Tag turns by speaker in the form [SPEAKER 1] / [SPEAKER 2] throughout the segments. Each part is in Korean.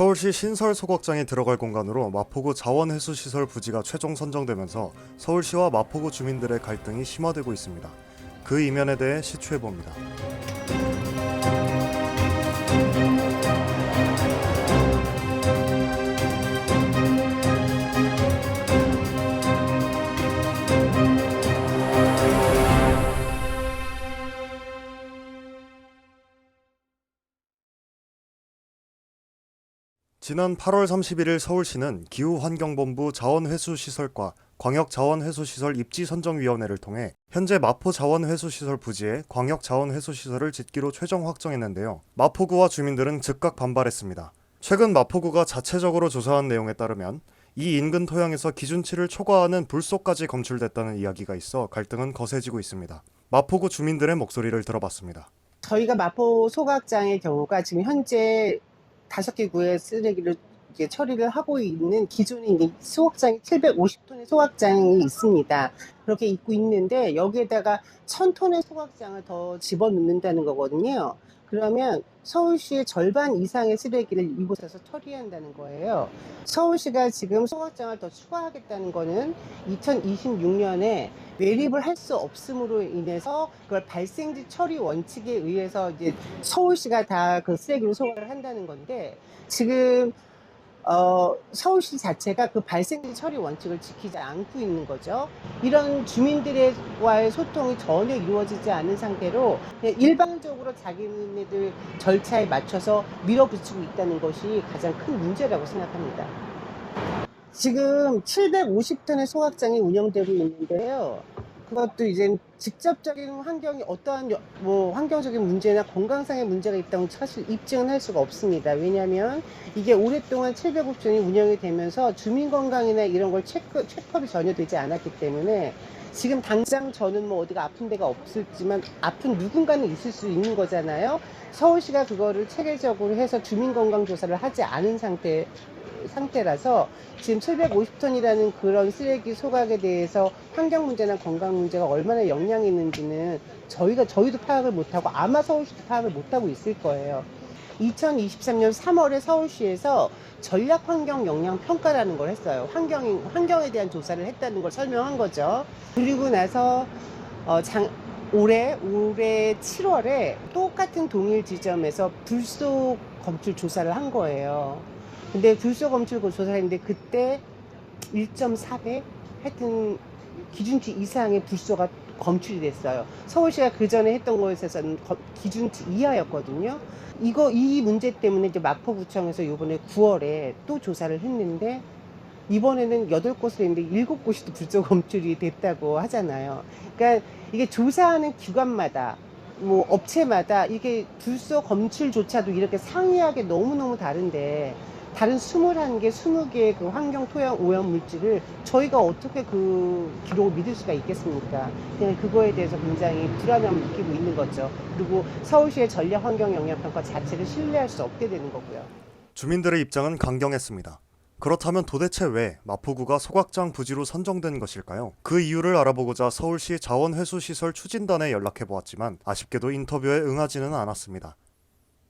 [SPEAKER 1] 서울시 신설 소각장이 들어갈 공간으로 마포구 자원회수시설 부지가 최종 선정되면서 서울시와 마포구 주민들의 갈등이 심화되고 있습니다. 그 이면에 대해 시추해봅니다. 지난 8월 31일 서울시는 기후환경본부 자원회수시설과 광역자원회수시설 입지선정위원회를 통해 현재 마포 자원회수시설 부지에 광역자원회수시설을 짓기로 최종 확정했는데요. 마포구와 주민들은 즉각 반발했습니다. 최근 마포구가 자체적으로 조사한 내용에 따르면 이 인근 토양에서 기준치를 초과하는 불소까지 검출됐다는 이야기가 있어 갈등은 거세지고 있습니다. 마포구 주민들의 목소리를 들어봤습니다.
[SPEAKER 2] 저희가 마포 소각장의 경우가 지금 현재 다섯 개 구의 쓰레기를 이제 처리를 하고 있는 이제 소각장이 750톤의 소각장이 있습니다. 그렇게 있고 있는데 여기에다가 1000톤의 소각장을 더 집어넣는다는 거거든요. 그러면 서울시의 절반 이상의 쓰레기를 이곳에서 처리한다는 거예요. 서울시가 지금 소각장을 더 추가하겠다는 거는 2026년에 매립을 할 수 없음으로 인해서 그걸 발생지 처리 원칙에 의해서 이제 서울시가 다 그 쓰레기를 소각을 한다는 건데 지금 어, 서울시 자체가 그 발생지 처리 원칙을 지키지 않고 있는 거죠. 이런 주민들과의 소통이 전혀 이루어지지 않은 상태로 일방적으로 자기네들 절차에 맞춰서 밀어붙이고 있다는 것이 가장 큰 문제라고 생각합니다. 지금 750톤의 소각장이 운영되고 있는데요. 그것도 이제 직접적인 환경이 어떠한 여- 뭐 환경적인 문제나 건강상의 문제가 있다고 사실 입증은 할 수가 없습니다. 왜냐하면 이게 오랫동안 750톤이 운영이 되면서 주민 건강이나 이런 걸 체크, 체크업이 전혀 되지 않았기 때문에 지금 당장 저는 뭐 어디가 아픈 데가 없을지만 아픈 누군가는 있을 수 있는 거잖아요. 서울시가 그거를 체계적으로 해서 주민 건강 조사를 하지 않은 상태 상태라서 지금 750톤이라는 그런 쓰레기 소각에 대해서 환경 문제나 건강 문제가 얼마나 영향이 있는지는 저희가 저희도 파악을 못하고 아마 서울시도 파악을 못하고 있을 거예요. 2023년 3월에 서울시에서 전략 환경 영향 평가라는 걸 했어요. 환경 환경에 대한 조사를 했다는 걸 설명한 거죠. 그리고 나서 어, 장, 올해 올해 7월에 똑같은 동일 지점에서 불소 검출 조사를 한 거예요. 근데 불소 검출 조사를 했는데 그때 1.4배 하여튼 기준치 이상의 불소가 검출이 됐어요. 서울시가 그 전에 했던 거에서는 거- 기준치 이하였거든요. 이거 이 문제 때문에 이제 마포구청에서 이번에 9월에 또 조사를 했는데 이번에는 8곳을 했는데 7곳이 불소 검출이 됐다고 하잖아요. 그러니까 이게 조사하는 기관마다 뭐 업체마다 이게 불소 검출조차도 이렇게 상이하게 너무너무 다른데 다른 21개, 20개의 그 환경 토양 오염 물질을 저희가 어떻게 그 기록을 믿을 수가 있겠습니까? 그냥 그거에 대해서 굉장히 불안함을 느끼고 있는 거죠. 그리고 서울시의 전략 환경 영향 평가 자체를 신뢰할 수 없게 되는 거고요.
[SPEAKER 1] 주민들의 입장은 강경했습니다. 그렇다면 도대체 왜 마포구가 소각장 부지로 선정된 것일까요? 그 이유를 알아보고자 서울시 자원회수시설 추진단에 연락해 보았지만 아쉽게도 인터뷰에 응하지는 않았습니다.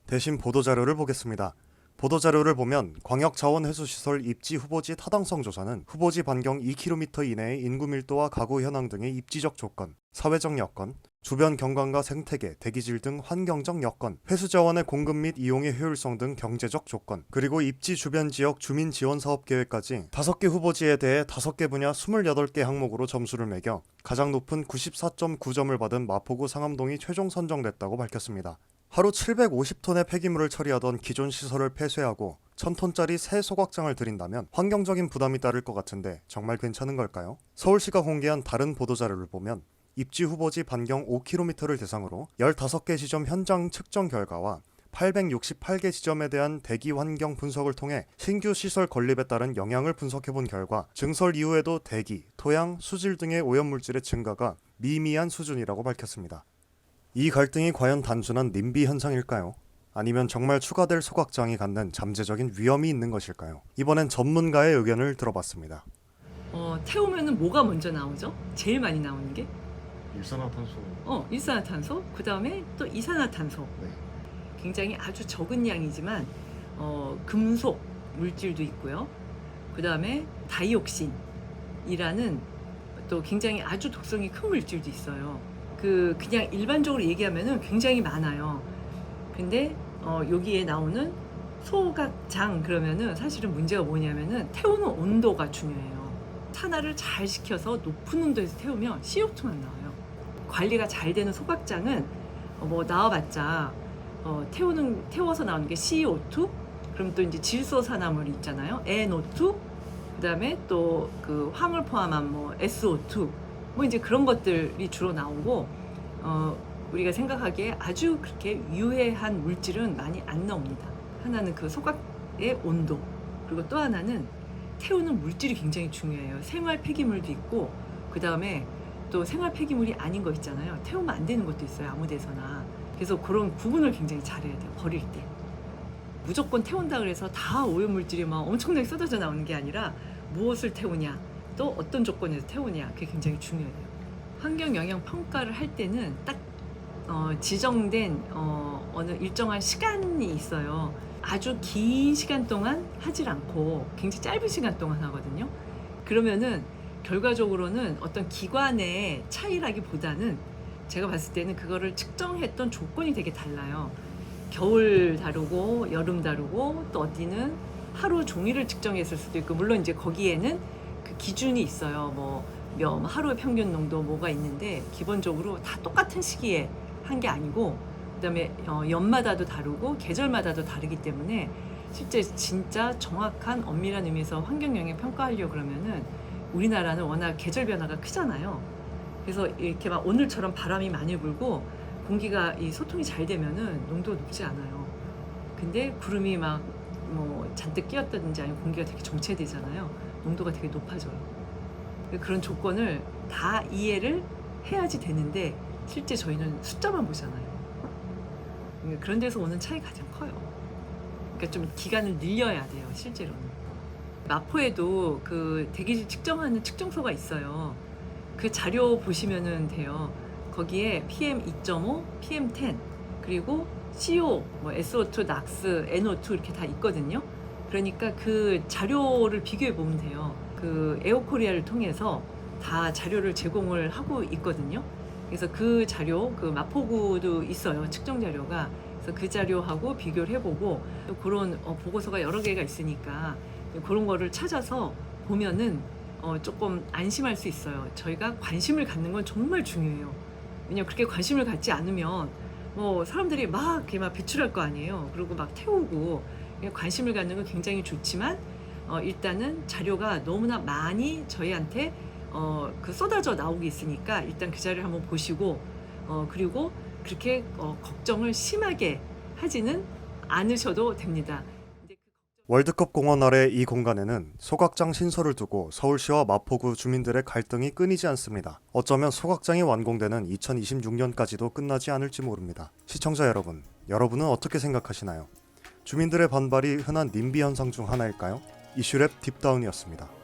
[SPEAKER 1] 대신 보도자료를 보겠습니다. 보도자료를 보면 광역자원회수시설 입지 후보지 타당성 조사는 후보지 반경 2km 이내의 인구 밀도와 가구 현황 등의 입지적 조건, 사회적 여건, 주변 경관과 생태계, 대기질 등 환경적 여건, 회수자원의 공급 및 이용의 효율성 등 경제적 조건, 그리고 입지 주변 지역 주민 지원 사업 계획까지 5개 후보지에 대해 5개 분야 28개 항목으로 점수를 매겨 가장 높은 94.9점을 받은 마포구 상암동이 최종 선정됐다고 밝혔습니다. 하루 750톤의 폐기물을 처리하던 기존 시설을 폐쇄하고 1000톤짜리 새 소각장을 들인다면 환경적인 부담이 따를 것 같은데 정말 괜찮은 걸까요? 서울시가 공개한 다른 보도자료를 보면 입지 후보지 반경 5km를 대상으로 15개 지점 현장 측정 결과와 868개 지점에 대한 대기 환경 분석을 통해 신규 시설 건립에 따른 영향을 분석해 본 결과 증설 이후에도 대기, 토양, 수질 등의 오염물질의 증가가 미미한 수준이라고 밝혔습니다. 이 갈등이 과연 단순한 님비 현상일까요? 아니면 정말 추가될 소각장이 갖는 잠재적인 위험이 있는 것일까요? 이번엔 전문가의 의견을 들어봤습니다.
[SPEAKER 3] 어, 태우면은 뭐가 먼저 나오죠? 제일 많이 나오는 게
[SPEAKER 4] 일산화탄소
[SPEAKER 3] 어, 일산화탄소, 그 다음에 또 이산화탄소.
[SPEAKER 4] 네.
[SPEAKER 3] 굉장히 아주 적은 양이지만 어, 금속 물질도 있고요. 그 다음에 다이옥신이라는 또 굉장히 아주 독성이 큰 물질도 있어요. 그 그냥 일반적으로 얘기하면은 굉장히 많아요. 근데 어, 여기에 나오는 소각장 그러면은 사실은 문제가 뭐냐면은 태우는 온도가 중요해요. 산화를 잘 시켜서 높은 온도에서 태우면 CO2만 나와요. 관리가 잘 되는 소각장은 어, 뭐 나와봤자 어, 태우는 태워서 나오는 게 CO2 그럼 또 이제 질소 산화물이 있잖아요. NO2 그다음에 또 그 황을 포함한 뭐 SO2 뭐 이제 그런 것들이 주로 나오고 어, 우리가 생각하기에 아주 그렇게 유해한 물질은 많이 안 나옵니다. 하나는 그 소각의 온도 그리고 또 하나는 태우는 물질이 굉장히 중요해요. 생활 폐기물도 있고 그 다음에 또 생활 폐기물이 아닌 거 있잖아요. 태우면 안 되는 것도 있어요. 아무 데서나. 그래서 그런 구분을 굉장히 잘해야 돼요. 버릴 때. 무조건 태운다 그래서 다 오염물질이 막 엄청나게 쏟아져 나오는 게 아니라 무엇을 태우냐 또 어떤 조건에서 태우냐 그게 굉장히 중요해요. 환경 영향 평가를 할 때는 딱 어, 지정된 어, 어느 일정한 시간이 있어요. 아주 긴 시간 동안 하질 않고 굉장히 짧은 시간 동안 하거든요. 그러면은 결과적으로는 어떤 기관의 차이라기보다는 제가 봤을 때는 그거를 측정했던 조건이 되게 달라요. 겨울 다르고 여름 다르고 또 어디는 하루 종일을 측정했을 수도 있고 물론 이제 거기에는 그 기준이 있어요. 뭐 몇, 하루의 평균 농도 뭐가 있는데 기본적으로 다 똑같은 시기에 한 게 아니고 그다음에 어, 연마다도 다르고 계절마다도 다르기 때문에 실제 진짜 정확한 엄밀한 의미에서 환경 영향 평가하려고 그러면은 우리나라는 워낙 계절 변화가 크잖아요. 그래서 이렇게 막 오늘처럼 바람이 많이 불고 공기가 이 소통이 잘 되면은 농도가 높지 않아요. 근데 구름이 막 뭐 잔뜩 끼었다든지 아니면 공기가 되게 정체되잖아요. 농도가 되게 높아져요. 그런 조건을 다 이해를 해야지 되는데 실제 저희는 숫자만 보잖아요. 그러니까 그런 데서 오는 차이가 가장 커요. 그러니까 좀 기간을 늘려야 돼요, 실제로는. 마포에도 그 대기질 측정하는 측정소가 있어요. 그 자료 보시면은 돼요. 거기에 PM 2.5, PM 10, 그리고 CO, 뭐 SO2, NOx, NO2 이렇게 다 있거든요. 그러니까 그 자료를 비교해 보면 돼요. 그 에어코리아를 통해서 다 자료를 제공을 하고 있거든요. 그래서 그 자료, 그 마포구도 있어요. 측정 자료가. 그래서 그 자료하고 비교를 해보고 또 그런 어, 보고서가 여러 개가 있으니까 그런 거를 찾아서 보면은 어, 조금 안심할 수 있어요. 저희가 관심을 갖는 건 정말 중요해요. 왜냐면 그렇게 관심을 갖지 않으면 뭐 사람들이 막 이렇게 막 배출할 거 아니에요. 그리고 막 태우고 관심을 갖는 건 굉장히 좋지만 어, 일단은 자료가 너무나 많이 저희한테 어, 그 쏟아져 나오고 있으니까 일단 그 자료를 한번 보시고 어, 그리고 그렇게 어, 걱정을 심하게 하지는 않으셔도 됩니다. 그
[SPEAKER 1] 월드컵 공원 아래 이 공간에는 소각장 신설을 두고 서울시와 마포구 주민들의 갈등이 끊이지 않습니다. 어쩌면 소각장이 완공되는 2026년까지도 끝나지 않을지 모릅니다. 시청자 여러분, 여러분은 어떻게 생각하시나요? 주민들의 반발이 흔한 님비 현상 중 하나일까요? 이슈랩 딥다운이었습니다.